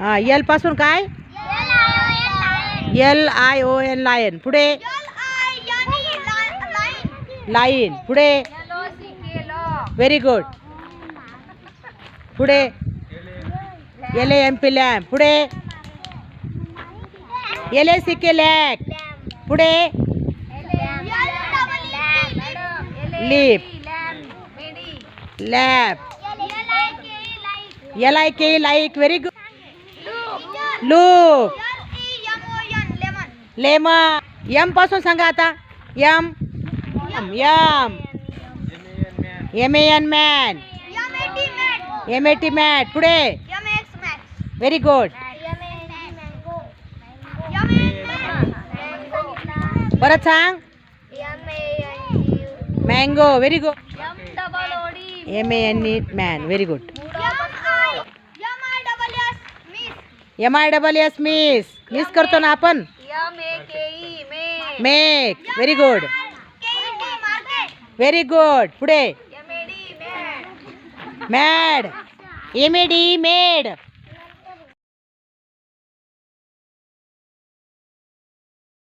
हा यल पासून काय? L I O N lion पुढे? लाईन पुढे? व्हेरी गुड पुढे? एल एम पी लॅम्प पुढे? L A C K lack पुढे? Lip lap L I K like very good look lemma. M पासून सांगा आता. M. M. M A N man. M A T mat. पुढे. Very good परत सांग. Mango very good M A N man very good M I double S miss miss करतो ना आपण? Make very good very good पुढे mad M A D made